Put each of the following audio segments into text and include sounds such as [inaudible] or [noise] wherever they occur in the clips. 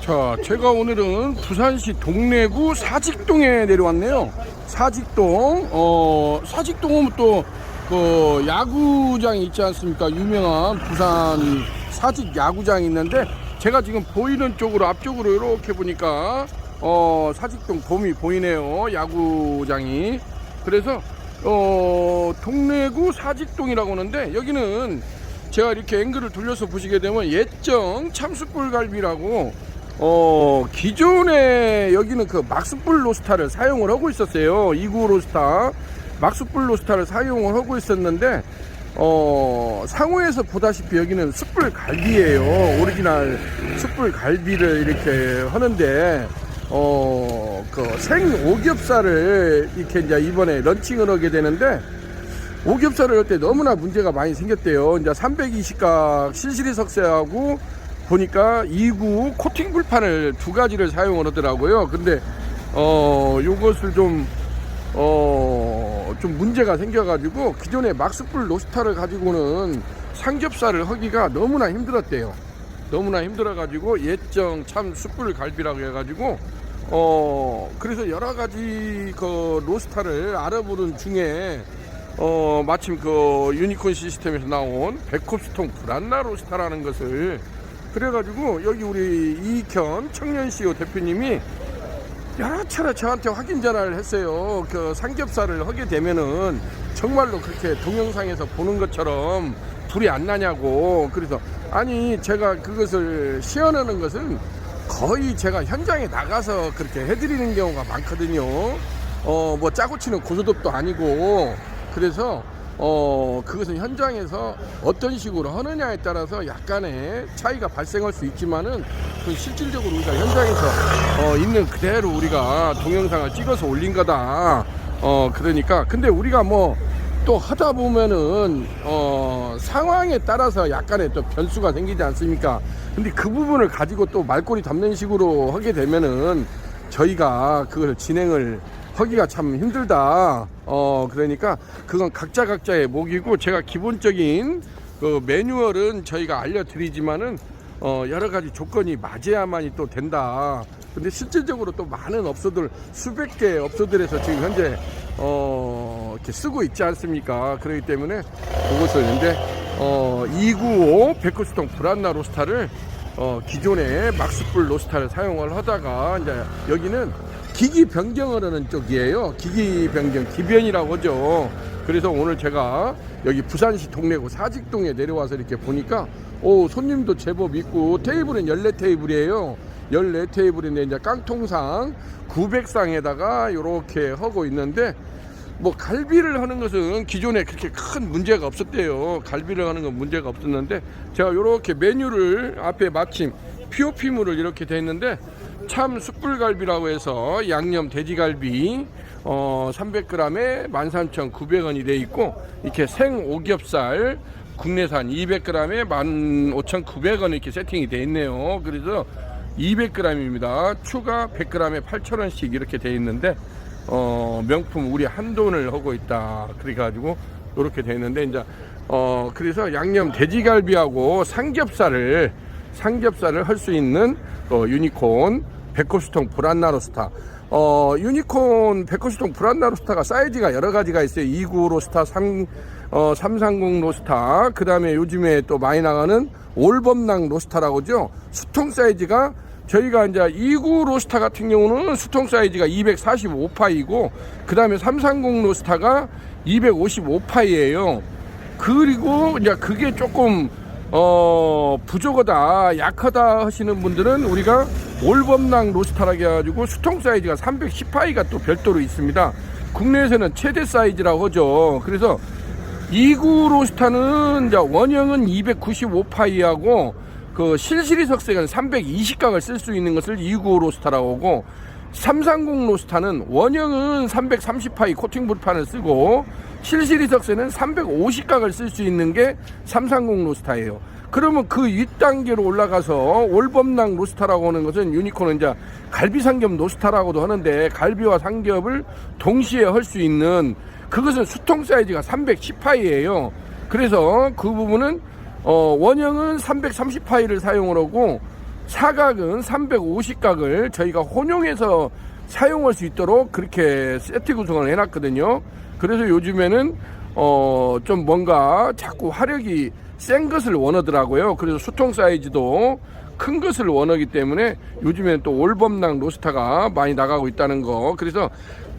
자, 제가 오늘은 부산시 동래구 사직동에 내려왔네요. 사직동, 어, 사직동 오면 또, 그, 야구장이 있지 않습니까? 유명한 부산 사직 야구장이 있는데, 제가 지금 보이는 쪽으로, 앞쪽으로 이렇게 보니까, 어, 사직동 돔이 보이네요. 야구장이. 그래서, 어, 동래구 사직동이라고 하는데, 여기는 제가 이렇게 앵글을 돌려서 보시게 되면 예정 참숯불갈비라고 어 기존에 여기는 그 막숯불 로스타를 사용을 하고 있었어요. 2구 로스타. 막숯불 로스타를 사용을 하고 있었는데 어 상호에서 보다시피 여기는 숯불 갈비예요. 오리지널 숯불 갈비를 이렇게 하는데 어그 생 오겹살을 이렇게 이제 이번에 런칭을 하게 되는데 오겹살을 할 때 너무나 문제가 많이 생겼대요. 이제 320각 실시리 석쇠하고 보니까 2구 코팅 불판을 두 가지를 사용을 하더라고요. 근데 어 요것을 좀 어, 좀 문제가 생겨가지고 기존의 막스불 로스타를 가지고는 삼겹살을 하기가 너무나 힘들었대요. 너무나 힘들어가지고 예정 참 숯불 갈비라고 해가지고 어 그래서 여러 가지 그 로스타를 알아보는 중에 어 마침 그 유니콘 시스템에서 나온 백홉스통 브란나 로스타라는 것을 그래가지고 여기 우리 이익현 청년 CEO 대표님이 여러 차례 저한테 확인 전화를 했어요. 그 삼겹살을 하게 되면은 정말로 그렇게 동영상에서 보는 것처럼 불이 안 나냐고. 그래서 아니 제가 그것을 시연하는 것은 거의 제가 현장에 나가서 그렇게 해드리는 경우가 많거든요. 어 뭐 짜고 치는 고소톱도 아니고 그래서 어 그것은 현장에서 어떤 식으로 하느냐에 따라서 약간의 차이가 발생할 수 있지만은 그 실질적으로 우리가 현장에서 어 있는 그대로 우리가 동영상을 찍어서 올린 거다. 어 그러니까 근데 우리가 뭐 또 하다 보면은 어 상황에 따라서 약간의 또 변수가 생기지 않습니까? 근데 그 부분을 가지고 또 말꼬리 잡는 식으로 하게 되면은 저희가 그걸 진행을 하기가 참 힘들다. 어, 그러니까 그건 각자 각자의 목이고 제가 기본적인 그 매뉴얼은 저희가 알려드리지만은 어, 여러 가지 조건이 맞아야만이 또 된다. 근데 실질적으로 또 많은 업소들 수백 개 업소들에서 지금 현재 어, 이렇게 쓰고 있지 않습니까? 그렇기 때문에 그것을 근데 어, 295 백구스통 브란나 로스타를 어, 기존의 막스불 로스타를 사용을 하다가 이제 여기는 기기 변경을 하는 쪽이에요. 기기 변경, 기변이라고 하죠. 그래서 오늘 제가 여기 부산시 동래구 사직동에 내려와서 이렇게 보니까 오, 손님도 제법 있고 테이블은 14테이블이에요. 14테이블인데 이제 깡통상 900상에다가 이렇게 하고 있는데 뭐 갈비를 하는 것은 기존에 그렇게 큰 문제가 없었대요. 갈비를 하는 건 문제가 없었는데 제가 이렇게 메뉴를 앞에 마침 POP물을 이렇게 돼 있는데 참 숯불갈비라고 해서 양념 돼지갈비 어 300g에 13,900원이 돼 있고 이렇게 생 오겹살 국내산 200g에 15,900원 이렇게 세팅이 돼 있네요. 그래서 200g입니다. 추가 100g에 8,000원씩 이렇게 돼 있는데 어 명품 우리 한돈을 하고 있다. 그래 가지고 이렇게 돼 있는데 이제 어 그래서 양념 돼지갈비하고 삼겹살을 삼겹살을 할 수 있는 어, 유니콘 백호수통 브란나로스타. 어, 유니콘 백호수통 브란나로스타가 사이즈가 여러 가지가 있어요. 29 로스타, 3, 어, 330 로스타. 그 다음에 요즘에 또 많이 나가는 올범랑 로스타라고죠. 수통 사이즈가 저희가 이제 29 로스타 같은 경우는 수통 사이즈가 245파이고, 그 다음에 330 로스타가 255파이예요. 그리고 이제 그게 조금 어 부족하다 약하다 하시는 분들은 우리가 올범랑 로스타라고 해가지고 수통 사이즈가 310파이가 또 별도로 있습니다. 국내에서는 최대 사이즈라고 하죠. 그래서 2구 로스타는 이제 원형은 295파이하고 그 실시리 석쇠는 320각을 쓸 수 있는 것을 295 로스타라고 하고 330 로스타는 원형은 330파이 코팅 불판을 쓰고 실시리 석쇠는 350각을 쓸 수 있는 게 330 로스타예요. 그러면 그 윗단계로 올라가서 올범랑 로스타라고 하는 것은 유니콘은 이제 갈비 삼겹 로스타라고도 하는데 갈비와 삼겹을 동시에 할 수 있는 그것은 수통 사이즈가 310파이예요. 그래서 그 부분은 어, 원형은 330파이를 사용을 하고 사각은 350각을 저희가 혼용해서 사용할 수 있도록 그렇게 세트 구성을 해놨거든요. 그래서 요즘에는 어, 좀 뭔가 자꾸 화력이 센 것을 원하더라고요. 그래서 수통 사이즈도 큰 것을 원하기 때문에 요즘에는 또 올범랑 로스타가 많이 나가고 있다는 거. 그래서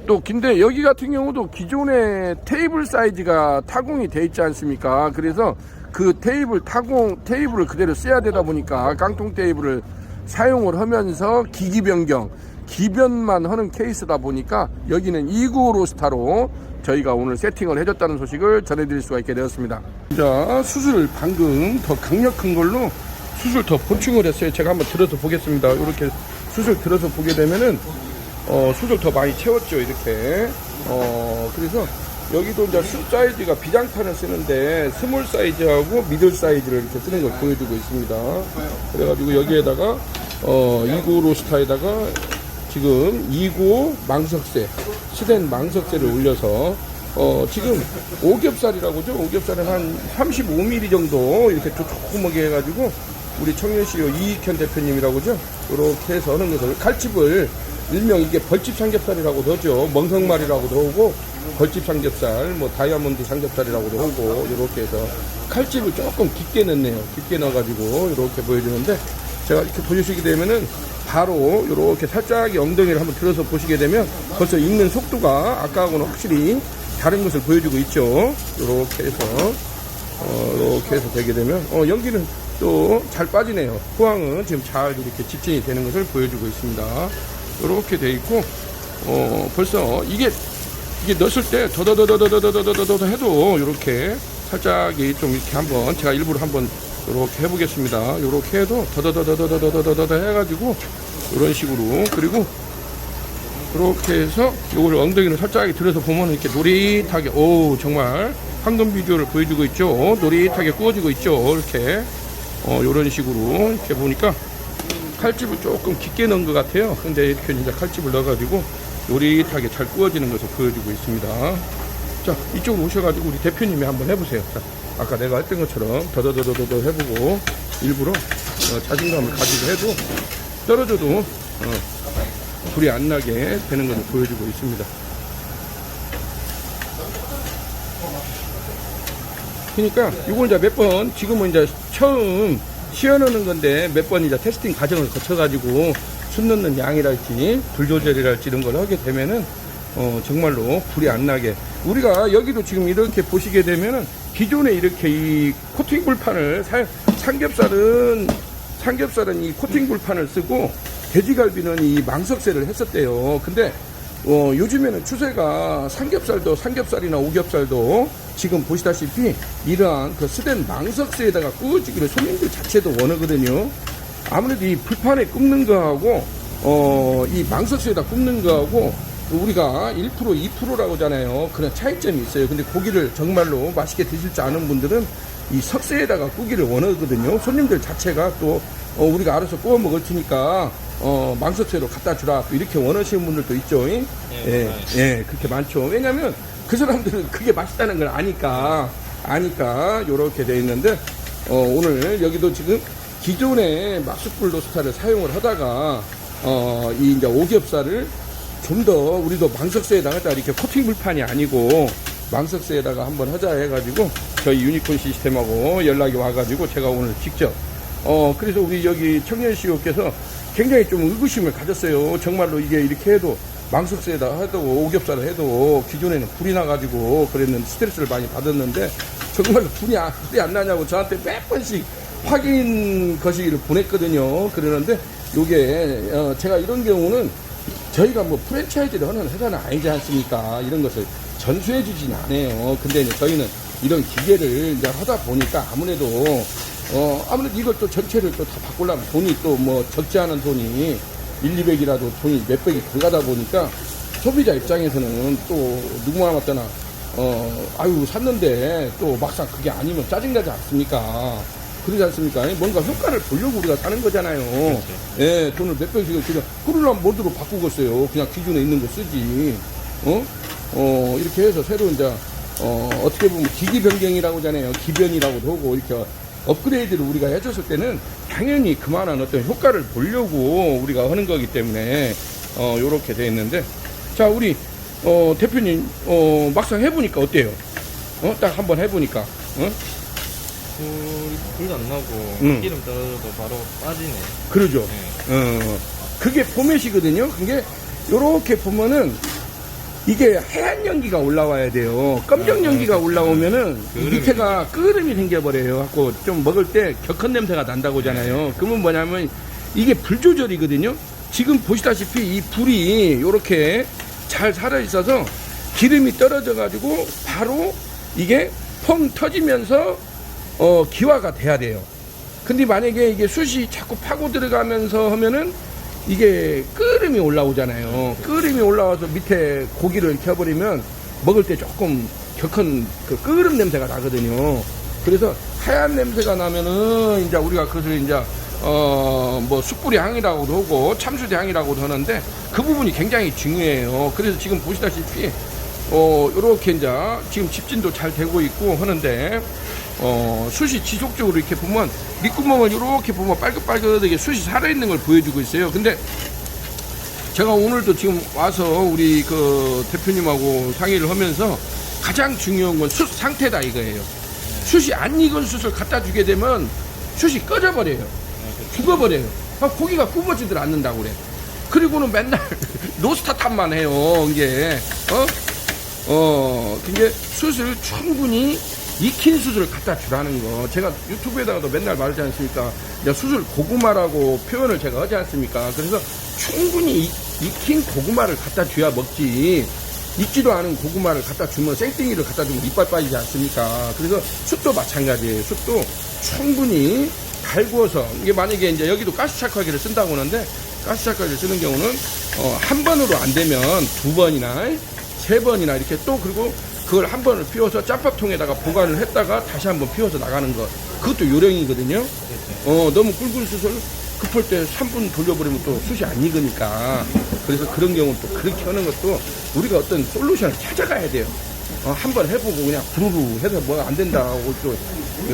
또 근데 여기 같은 경우도 기존의 테이블 사이즈가 타공이 돼 있지 않습니까? 그래서 그 테이블 타공 테이블을 그대로 써야 되다 보니까 깡통 테이블을 사용을 하면서 기기 변경 기변만 하는 케이스다 보니까 여기는 295 로스타로 저희가 오늘 세팅을 해줬다는 소식을 전해드릴 수가 있게 되었습니다. 자 수술 방금 더 강력한 걸로 수술 더 보충을 했어요. 제가 한번 들어서 보겠습니다. 이렇게 수술 들어서 보게 되면은 어, 수술 더 많이 채웠죠. 이렇게 어, 그래서 여기도 이제 수 사이즈가 비장탄을 쓰는데 스몰 사이즈하고 미들 사이즈를 이렇게 쓰는 걸 보여주고 있습니다. 그래가지고 여기에다가 어, 295 로스타에다가 지금 295 망석쇠, 시덴 망석쇠를 올려서 어, 지금 오겹살이라고죠. 오겹살은 한 35mm 정도 이렇게 조그맣게 해가지고 우리 청년시요 이익현 대표님이라고죠. 이렇게 해서 하는 것을 칼집을 일명 이게 벌집 삼겹살이라고도 하죠. 멍석말이라고도 하고 벌집 삼겹살, 뭐 다이아몬드 삼겹살이라고도 하고 이렇게 해서 칼집을 조금 깊게 넣네요. 깊게 넣어가지고 이렇게 보여주는데 제가 이렇게 보시게 되면은 바로 이렇게 살짝 엉덩이를 한번 들어서 보시게 되면 벌써 익는 속도가 아까하고는 확실히 다른 것을 보여주고 있죠. 이렇게 해서 어, 이렇게 해서 되게 되면 어, 연기는 또 잘 빠지네요. 포항은 지금 잘 이렇게 직진이 되는 것을 보여주고 있습니다. 이렇게 돼 있고 어, 벌써 이게 이게 넣었을 때 더더더더더더더더더 해도 이렇게 살짝이 좀 이렇게 한번 제가 일부러 한번 이렇게 해보겠습니다. 이렇게 해도 더더더더더더더더더 해가지고 이런 식으로. 그리고 이렇게 해서 요걸 엉덩이를 살짝 들어서 보면 이렇게 노릿하게 오 정말 황금 비주얼을 보여주고 있죠? 노릿하게 구워지고 있죠? 이렇게. 어 요런 식으로 이렇게 보니까 칼집을 조금 깊게 넣은 것 같아요. 근데 이렇게 이제 칼집을 넣어가지고 노릿하게 잘 구워지는 것을 보여주고 있습니다. 자 이쪽으로 오셔가지고 우리 대표님이 한번 해보세요. 자, 아까 내가 했던 것처럼 더더더더더 해보고 일부러 어, 자신감을 가지고 해도 떨어져도 어, 불이 안 나게 되는 것을 보여주고 있습니다. 그러니까 이걸 이제 몇 번 지금은 이제 처음 시연하는 건데 몇 번 이제 테스팅 과정을 거쳐가지고 순 넣는 양이랄지 불 조절이랄지 이런 걸 하게 되면은 어 정말로 불이 안 나게 우리가 여기도 지금 이렇게 보시게 되면은 기존에 이렇게 이 코팅 불판을 사, 삼겹살은 삼겹살은 이 코팅 불판을 쓰고 돼지갈비는 이 망석쇠를 했었대요. 근데 어, 요즘에는 추세가 삼겹살도 삼겹살이나 오겹살도 지금 보시다시피 이러한 그 스댄 망석쇠에다가 구워지기를 손님들 자체도 원하거든요. 아무래도 이 불판에 굽는 거하고 어, 이 망석쇠에다 굽는 거하고 우리가 1% 2%라고 하잖아요. 그런 차이점이 있어요. 근데 고기를 정말로 맛있게 드실 줄 아는 분들은 이 석쇠에다가 구기를 원하거든요. 손님들 자체가 또 어, 우리가 알아서 구워 먹을 테니까 어, 망석쇠로 갖다 주라 또 이렇게 원하시는 분들도 있죠. 예, 예, 예, 그렇게 많죠. 왜냐면 그 사람들은 그게 맛있다는 걸 아니까 아니까 요렇게 돼 있는데 어, 오늘 여기도 지금 기존의 막숯불 로스타를 사용을 하다가 어, 이 이제 오겹살을 좀 더 우리도 망석쇠에다가 이렇게 코팅 불판이 아니고 망석쇠에다가 한번 하자 해가지고 저희 유니콘 시스템하고 연락이 와가지고 제가 오늘 직접 어 그래서 우리 여기 청년 CEO께서 굉장히 좀 의구심을 가졌어요. 정말로 이게 이렇게 해도 망석쇠에다 해도 오겹살을 해도 기존에는 불이 나가지고 그랬는데 스트레스를 많이 받았는데 정말로 불이 안, 안 나냐고 저한테 몇 번씩 확인 거시기를 보냈거든요. 그러는데 요게 어, 제가 이런 경우는 저희가 뭐 프랜차이즈를 하는 회사는 아니지 않습니까? 이런 것을 전수해 주진 않아요. 근데 저희는 이런 기계를 이제 하다 보니까 아무래도 어 아무래도 이걸 또 전체를 또 다 바꾸려면 돈이 또 뭐 적지 않은 돈이 1, 200이라도 돈이 몇백이 들어가다 보니까 소비자 입장에서는 또 누구 하나 맞잖아 어 아유 샀는데 또 막상 그게 아니면 짜증나지 않습니까? 그러지 않습니까? 뭔가 효과를 보려고 우리가 사는 거잖아요. 예, 돈을 몇 백씩을 그냥 그러려면 모드로 바꾸겠어요. 그냥 기존에 있는 거 쓰지. 어? 어, 이렇게 해서 새로 이제, 어, 어떻게 보면 기기 변경이라고 하잖아요. 기변이라고도 하고, 이렇게 업그레이드를 우리가 해줬을 때는 당연히 그만한 어떤 효과를 보려고 우리가 하는 거기 때문에 어 요렇게 돼 있는데 자 우리 어 대표님 어 막상 해보니까 어때요? 어 딱 한번 해보니까 어 불, 불도 안 나고 음. 기름 떨어져도 바로 빠지네. 그러죠. 네. 어 그게 포맷이거든요. 그게 요렇게 보면은 이게 하얀 연기가 올라와야 돼요. 검정 아, 연기가 아, 올라오면은 끄름이. 밑에가 끄름이 생겨버려요. 갖고 좀 먹을 때 격한 냄새가 난다고 하잖아요. 그러면 뭐냐면 이게 불 조절이거든요. 지금 보시다시피 이 불이 요렇게 잘 살아 있어서 기름이 떨어져 가지고 바로 이게 펑 터지면서 어 기화가 돼야 돼요. 근데 만약에 이게 숯이 자꾸 파고 들어가면서 하면은 이게 끓음이 올라오잖아요. 끓음이 올라와서 밑에 고기를 켜버리면 먹을 때 조금 격한 그 끓음 냄새가 나거든요. 그래서 하얀 냄새가 나면은 이제 우리가 그것을 이제 어뭐 숯불이 향이라고도 하고 참수대 향이라고도 하는데 그 부분이 굉장히 중요해요. 그래서 지금 보시다시피 어 요렇게 이제 지금 집진도 잘 되고 있고 하는데 어, 숯이 지속적으로 이렇게 보면 밑구멍을 이렇게 보면 빨갛빨갛하게 숯이 살아있는 걸 보여주고 있어요. 근데 제가 오늘도 지금 와서 우리 그 대표님하고 상의를 하면서 가장 중요한 건숯 상태다 이거예요. 숯이 안 익은 숯을 갖다 주게 되면 숯이 꺼져버려요. 죽어버려요. 아, 고기가 굽어지들 않는다고 그래. 그리고는 맨날 [laughs] 노스타 탑만 해요. 이게 어? 어, 근데 숯을 충분히 익힌 숯을 갖다 주라는 거. 제가 유튜브에다가도 맨날 말하지 않습니까? 숯을 고구마라고 표현을 제가 하지 않습니까? 그래서 충분히 익- 익힌 고구마를 갖다 줘야 먹지. 익지도 않은 고구마를 갖다 주면 생땡이를 갖다 주면 이빨 빠지지 않습니까? 그래서 숯도 마찬가지예요. 숯도 충분히 달구어서 이게 만약에 이제 여기도 가스 찰화기를 쓴다고 하는데 가스 찰화기를 쓰는 경우는 어, 한 번으로 안 되면 두 번이나 세 번이나 이렇게 또 그리고 그걸 한 번을 피워서 짬밥통에다가 보관을 했다가 다시 한 번 피워서 나가는 것 그것도 요령이거든요. 어 너무 굵은 숯을 급할 때 3분 돌려버리면 또 숯이 안 익으니까 그래서 그런 경우는 또 그렇게 하는 것도 우리가 어떤 솔루션을 찾아가야 돼요. 어, 한 번 해보고 그냥 부르르 해서 뭐가 안 된다고 또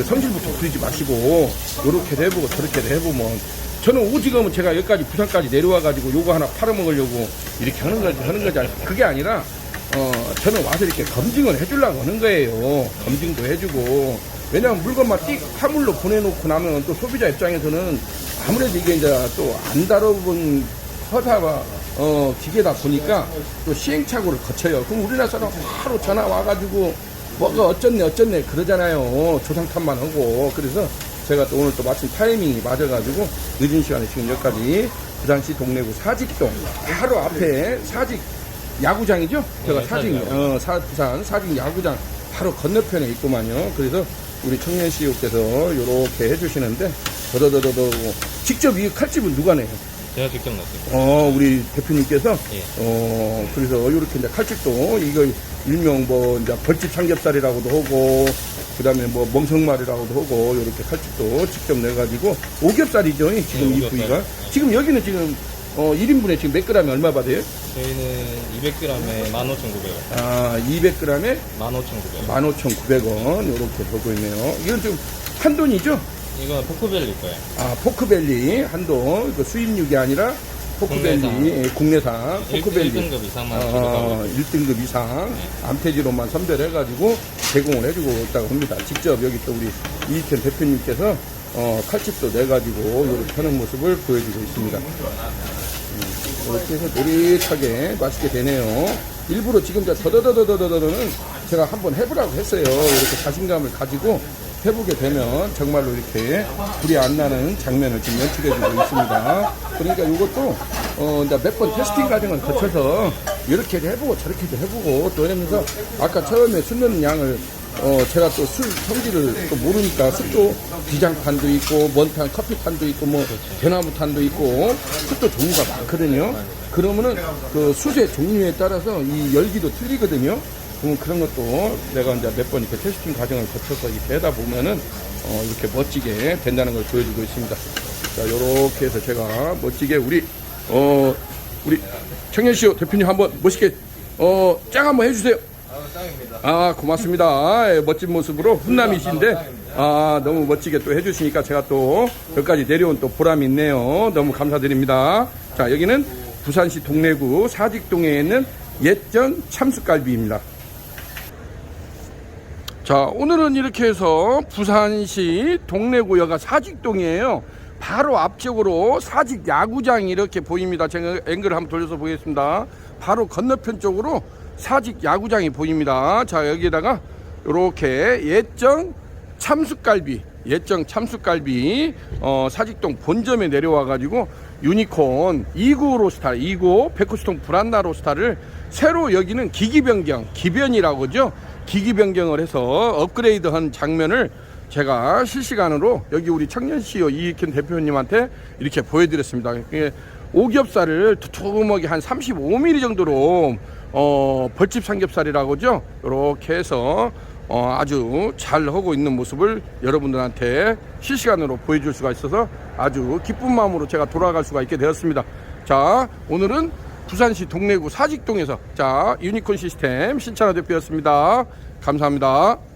성질부터 부리지 마시고 요렇게도 해보고 저렇게도 해보면 저는 오지금은 제가 여기까지 부산까지 내려와가지고 요거 하나 팔아먹으려고 이렇게 하는 거지 하는 거지 않- 그게 아니라 어 저는 와서 이렇게 검증을 해주려고 하는 거예요 검증도 해주고 왜냐면 물건만 띡 화물로 보내놓고 나면 또 소비자 입장에서는 아무래도 이게 이제 또 안 다뤄본 허사와 어, 기계다 보니까 또 시행착오를 거쳐요. 그럼 우리나라 사람 바로 전화 와가지고 뭐가 어쩌네 어쩌네 그러잖아요. 조상탄만 하고 그래서 제가 또 오늘 또 마침 타이밍이 맞아가지고 늦은 시간에 지금 여기까지 부산시 동래구 사직동 바로 앞에 사직 야구장이죠? 제가 네, 사직 사직 어, 사, 부산 사직 야구장 바로 건너편에 있구만요. 그래서 우리 청년 CEO께서 이렇게 해주시는데 더더더더더 직접 이 칼집은 누가 내요? 제가 직접 넣었어요. 어, 우리 대표님께서, 예. 어, 그래서 이렇게 이제 칼집도, 이거 일명 뭐, 이제 벌집 삼겹살이라고도 하고, 그 다음에 뭐, 멍석말이라고도 하고, 이렇게 칼집도 직접 내가지고, 오겹살이죠, 이 지금 네, 이 오겹살. 부위가. 지금 여기는 지금, 어, 1인분에 지금 몇 그램이 얼마 받아요? 저희는 200g에 15,900원. 아, 200g에 15,900원. 15,900원, 이렇게 보고 있네요. 이건 좀 한돈이죠? 이거 포크벨리 거예요. 아, 포크벨리, 한돈. 그 수입육이 아니라, 포크벨리, 국내산. 예, 국내산, 포크벨리. 1등급 이상만 어, 지급하고 있어요. 1등급 이상 암태지로만 선별해가지고 제공을 해주고 있다고 합니다. 직접 여기 또 우리 이희천 대표님께서 어, 칼집도 내가지고 이렇게 하는 모습을 보여주고 있습니다. 음, 이렇게 해서 노릇하게 맛있게 되네요. 일부러 지금 저 더더더더더더는 제가 한번 해보라고 했어요. 이렇게 자신감을 가지고 해보게 되면 정말로 이렇게 불이 안 나는 장면을 지금 연출해주고 있습니다. 그러니까 이것도 어, 몇 번 테스팅 과정을 거쳐서 이렇게도 해보고 저렇게도 해보고 또 이러면서 아까 처음에 술 넣는 양을 어, 제가 또 술 성질을 또 모르니까 숯도 비장탄도 있고 먼탄 커피탄도 있고 뭐 대나무탄도 있고 숯도 종류가 많거든요. 그러면은 그 숯의 종류에 따라서 이 열기도 틀리거든요. 그럼 그런 것도 내가 이제 몇 번 이렇게 테스팅 과정을 거쳐서 이렇게 하다 보면은 어, 이렇게 멋지게 된다는 걸 보여주고 있습니다. 자, 요렇게 해서 제가 멋지게 우리 어 우리 청년시오 대표님 한번 멋있게 어짱 한번 해주세요. 아 고맙습니다. 예, 멋진 모습으로 훈남이신데 아, 너무 멋지게 또 해주시니까 제가 또 여기까지 내려온 또 보람이 있네요. 너무 감사드립니다. 자, 여기는 부산시 동래구 사직동에 있는 옛전 참숯갈비입니다. 자, 오늘은 이렇게 해서 부산시 동래구여가 사직동이에요. 바로 앞쪽으로 사직 야구장이 이렇게 보입니다. 제가 앵글을 한번 돌려서 보겠습니다. 바로 건너편 쪽으로 사직 야구장이 보입니다. 자, 여기에다가 이렇게 옛정 참숯갈비, 옛정 참숯갈비, 어, 사직동 본점에 내려와 가지고 유니콘 2구 로스타, 2구 백호스통 브란나 로스타를 새로 여기는 기기 변경, 기변이라고 하죠. 기기 변경을 해서 업그레이드한 장면을 제가 실시간으로 여기 우리 청년 CEO 이익현 대표님한테 이렇게 보여드렸습니다. 오겹살을 두툼하게 한 35mm 정도로 어, 벌집 삼겹살이라고 하죠. 이렇게 해서 어, 아주 잘 하고 있는 모습을 여러분들한테 실시간으로 보여줄 수가 있어서 아주 기쁜 마음으로 제가 돌아갈 수가 있게 되었습니다. 자, 오늘은 부산시 동래구 사직동에서 자 유니콘 시스템 신찬호 대표였습니다. 감사합니다.